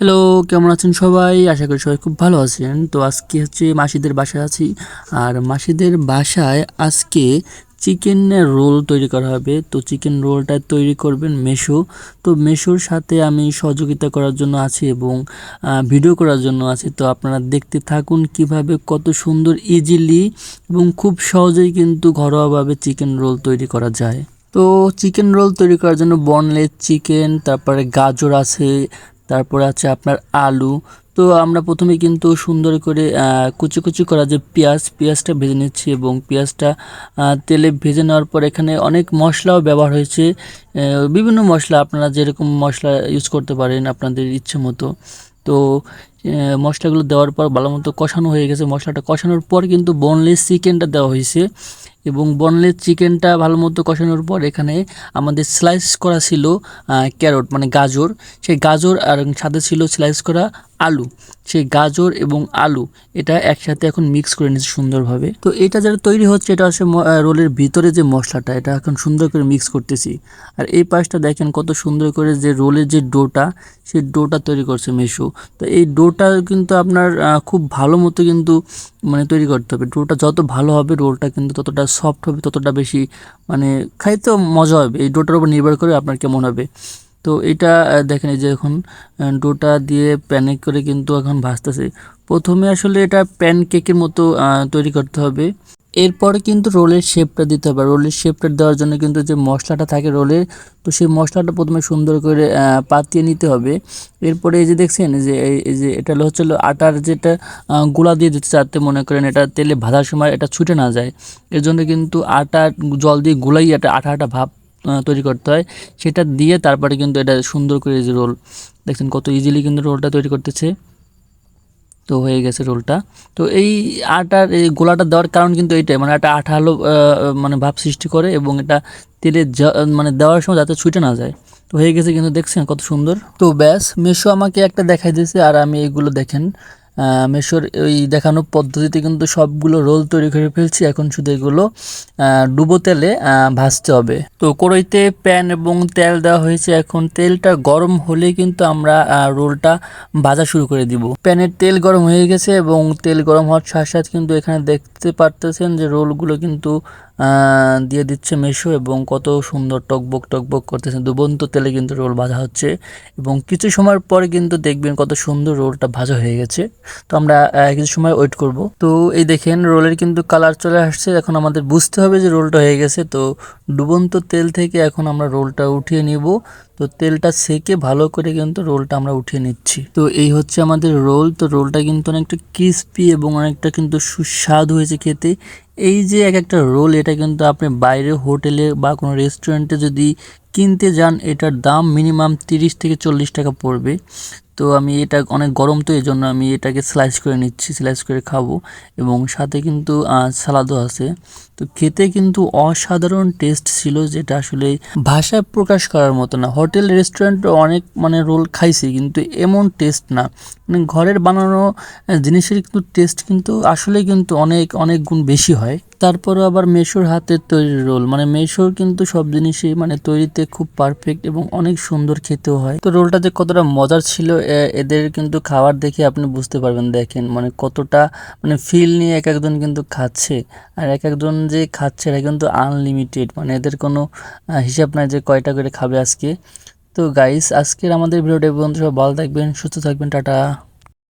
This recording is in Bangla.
হ্যালো কেমন আছেন সবাই? আশা করি সবাই খুব ভালো আছেন। তো আজকে হচ্ছে মাসিদের বাসায় আছি। আর মাসিদের বাসায় আজকে চিকেন রোল তৈরি করা হবে। তো চিকেন রোলটা তৈরি করবেন মেশো তো মেশোর সাথে আমি সহযোগিতা করার জন্য আছি এবং ভিডিও করার জন্য আছি। তো আপনারা দেখতে থাকুন কীভাবে কত সুন্দর ইজিলি এবং খুব সহজেই কিন্তু ঘরোয়াভাবে চিকেন রোল তৈরি করা যায়। তো চিকেন রোল তৈরি করার জন্য বনলেস চিকেন তারপরে গাজর আছে তারপরে আছে আপনার আলু। তো আমরা প্রথমে কিন্তু সুন্দর করে কুচি কুচি করা যে পেঁয়াজ, পেঁয়াজটা ভেজে নিচ্ছি এবং পেঁয়াজটা তেলে ভেজে নেওয়ার পর এখানে অনেক মশলাও ব্যবহার হয়েছে। বিভিন্ন মশলা, আপনারা যেরকম মশলা ইউজ করতে পারেন আপনাদের ইচ্ছে মতো। তো মশলাগুলো দেওয়ার পর ভালো মতো কষানো হয়ে গেছে। মশলাটা কষানোর পর কিন্তু বোনলেস চিকেনটা দেওয়া হয়েছে এবং বনলেস চিকেনটা ভালো মতো কষানোর পর এখানে আমাদের স্লাইস করা ছিল ক্যারট মানে গাজর। সেই গাজর আর সাথে ছিল স্লাইস করা আলু। সেই গাজর এবং আলু এটা একসাথে এখন মিক্স করে নিচ্ছি সুন্দরভাবে। তো এটা যেটা তৈরি হচ্ছে এটা হচ্ছে রোলের ভিতরে যে মশলাটা, এটা এখন সুন্দর করে মিক্স করতেছি। আর এই পাশটা দেখেন কত সুন্দর করে যে রোলের যে ডোটা, সেই ডোটা তৈরি করছে মেশো। তো এই ডোটা কিন্তু আপনার খুব ভালো মতো কিন্তু মানে তৈরি করতে হবে। ডোটা যত ভালো হবে রোলটা কিন্তু ততটা সফট হবে, ততটা বেশি মানে খাইতেও মজা হবে। এই ডোটার উপর নির্ভর করে আপনার কেমন হবে। তো এটা দেখেন এই যে এখন ডোটা দিয়ে প্যানে করে কিন্তু এখন ভাসতেছে প্রথমে আসলে এটা প্যান কেকের মতো তৈরি করতে হবে। এরপরে কিন্তু রোলের শেপটা দিতে হবে। রোলের শেপটা দেওয়ার জন্য কিন্তু যে মশলাটা থাকে রোলের, তো সেই মশলাটা প্রথমে সুন্দর করে পাতিয়ে নিতে হবে। এরপরে এই যে দেখছেন যে, এই যে এটা হচ্ছে আটার যেটা গুঁড়া দিয়ে দিতে যাতে মনে করেন, এটা তেলে ভাজার সময় এটা ছুটে না যায়। এর জন্য কিন্তু আটা জল দিয়ে গুলাই এটা আটা আটা ভাব তৈরি করতে হয়। সেটা দিয়ে তারপরে কিন্তু এটা সুন্দর করে যে রোল, দেখছেন কত ইজিলি কিন্তু রোলটা তৈরি করতেছে। তো হয়ে গেছে রোলটা। তো এই আটার, এই গোলাটা দেওয়ার কারণ কিন্তু এইটাই মানে একটা আঠালো মানে ভাব সৃষ্টি করে এবং এটা তেলে মানে দেওয়ার সময় যাতে ছুটে না যায়। তো হয়ে গেছে কিন্তু দেখছেন কত সুন্দর। তো ব্যাস, মেশো আমাকে একটা দেখাই দিয়েছে আর আমি এইগুলো দেখেন। মেশোর ওই দেখানো পদ্ধতিতে কিন্তু সবগুলো রোল তৈরি করে ফেলছি। এখন শুধু এগুলো ডুবো তেলে ভাজতে হবে। তো কড়াইতে প্যান এবং তেল দেওয়া হয়েছে। এখন তেলটা গরম হলে কিন্তু আমরা রোলটা ভাজা শুরু করে দিব। প্যানের তেল গরম হয়ে গেছে এবং তেল গরম হওয়ার সাথে সাথে কিন্তু এখানে দেখতে পারতেছেন যে রোলগুলো কিন্তু দিয়ে দিচ্ছে মেশো এবং কত সুন্দর টকবক টকবক করতেছে। দুবন্ত তেলে কিন্তু রোল ভাজা হচ্ছে এবং কিছু সময়ের পরে কিন্তু দেখবেন কত সুন্দর রোলটা ভাজা হয়ে গেছে। তো আমরা কিছু সময় ওয়েট করব। তো এই দেখেন রোলের কিন্তু কালার চলে আসছে। এখন আমাদের বুঝতে হবে যে রোলটা হয়ে গেছে। তো ডুবন্ত তেল থেকে এখন আমরা রোলটা উঠিয়ে নিব। তো তেলটা সেকে ভালো করে কিন্তু রোলটা আমরা উঠিয়ে নিচ্ছি। তো এই হচ্ছে আমাদের রোল। তো রোলটা কিন্তু অনেকটা ক্রিস্পি এবং অনেকটা কিন্তু সুস্বাদু হয়েছে খেতে। এই যে এক একটা রোল, এটা কিন্তু আপনি বাইরে হোটেলে বা কোনো রেস্টুরেন্টে যদি কিনতে যান, এটার দাম মিনিমাম তিরিশ থেকে চল্লিশ টাকা পড়বে। তো আমি এটা অনেক গরম তো এই জন্য আমি এটাকে স্লাইস করে নিচ্ছি স্লাইস করে খাব। এবং সাথে কিন্তু সালাদও আছে। তো খেতে কিন্তু অসাধারণ টেস্ট ছিল, যেটা আসলে ভাষায় প্রকাশ করার মতো না। হোটেল রেস্টুরেন্ট অনেক মানে রোল খাইছি, কিন্তু এমন টেস্ট না। ঘরের বানানো জিনিসের কিন্তু টেস্ট কিন্তু আসলে কিন্তু অনেক অনেক গুণ বেশি হয়। তারপরে আবার মেশোর হাতের তৈরি রোল মানে মেশোর কিন্তু সব জিনিসই মানে তৈরিতে খুব পারফেক্ট এবং অনেক সুন্দর খেতেও হয়। তো রোলটা যে কতটা মজার ছিল এদের কিন্তু খাবার দেখে আপনি বুঝতে পারবেন, দেখেন মানে কতটা মানে ফিল নিয়ে এক একজন কিন্তু খাচ্ছে। আর এক একজন যে খাচ্ছে, এটা কিন্তু আনলিমিটেড মানে এদের কোনো হিসাব নাই যে কয়টা করে খাবে আজকে। তো গাইস আজকের আমাদের ভিডিওটা পর্যন্ত। সব ভালো থাকবেন সুস্থ থাকবেন টাটা।